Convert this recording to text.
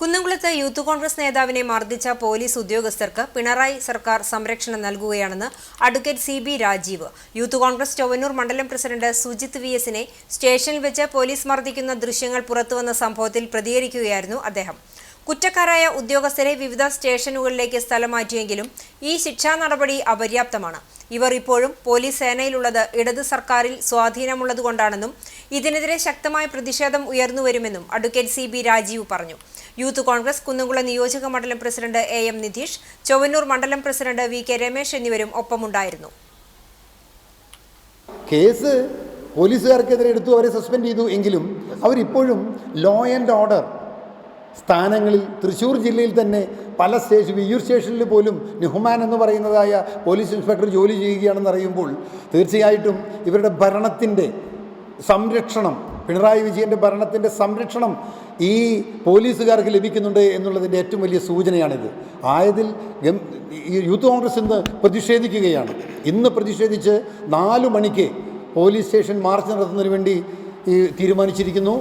കുന്നംകുളത്ത് യൂത്ത് കോൺഗ്രസ് നേതാവിനെ മർദ്ദിച്ച പോലീസ് ഉദ്യോഗസ്ഥർക്ക് പിണറായി സർക്കാർ സംരക്ഷണം നൽകുകയാണെന്ന് advocate C B Rajeev. Youth Congress Chowwannur മണ്ഡലം പ്രസിഡന്റ് സുജിത് വി എസിനെ സ്റ്റേഷനിൽ വെച്ച് പോലീസ് മർദ്ദിക്കുന്ന ദൃശ്യങ്ങൾ പുറത്തുവന്ന സംഭവത്തിൽ പ്രതികരിക്കുകയായിരുന്നു അദ്ദേഹം. കുറ്റക്കാരായ ഉദ്യോഗസ്ഥരെ വിവിധ സ്റ്റേഷനുകളിലേക്ക് സ്ഥലം മാറ്റിയെങ്കിലും ഈ ശിക്ഷാ നടപടി അപര്യാപ്തമാണ്. ഇവർ ഇപ്പോഴും പോലീസ് സേനയിലുള്ളത് ഇടത് സർക്കാരിൽ സ്വാധീനമുള്ളതുകൊണ്ടാണെന്നും ഇതിനെതിരെ ശക്തമായ പ്രതിഷേധം ഉയർന്നുവരുമെന്നും അഡ്വക്കേറ്റ് സി ബി രാജീവ് പറഞ്ഞു. യൂത്ത് കോൺഗ്രസ് കുന്നംകുളം നിയോജക മണ്ഡലം president A M Nitheesh Chowwannur മണ്ഡലം പ്രസിഡന്റ് വി കെ രമേശ് എന്നിവരും ഒപ്പമുണ്ടായിരുന്നു. കേസ് പോലീസുകാർക്കെതിരെ എടുത്തു അവരെ സസ്പെൻഡ് ചെയ്തു എങ്കിലും അവരിപ്പോഴും ലോ ആൻഡ് ഓർഡർ സ്ഥാനങ്ങളിൽ തൃശ്ശൂർ ജില്ലയിൽ തന്നെ പല സ്റ്റേഷൻ വിയ്യൂർ സ്റ്റേഷനിൽ പോലും നുഹ്മാൻ എന്ന് പറയുന്നതായ പോലീസ് ഇൻസ്പെക്ടർ ജോലി ചെയ്യുകയാണെന്ന് അറിയുമ്പോൾ തീർച്ചയായിട്ടും ഇവരുടെ ഭരണത്തിന്റെ സംരക്ഷണം പിണറായി വിജയന്റെ ഭരണത്തിന്റെ സംരക്ഷണം ഈ പോലീസുകാർക്ക് ലഭിക്കുന്നുണ്ട് എന്നുള്ളതിന്റെ ഏറ്റവും വലിയ സൂചനയാണിത്. ആയതിൽ ഈ യൂത്ത് കോൺഗ്രസ് ഇന്ന് പ്രതിഷേധിക്കുകയാണ്. ഇന്ന് പ്രതിഷേധിച്ച് നാലു മണിക്ക് പോലീസ് സ്റ്റേഷൻ മാർച്ച് നടത്തുന്നതിന് വേണ്ടി ഈ തീരുമാനിച്ചിരിക്കുന്നു.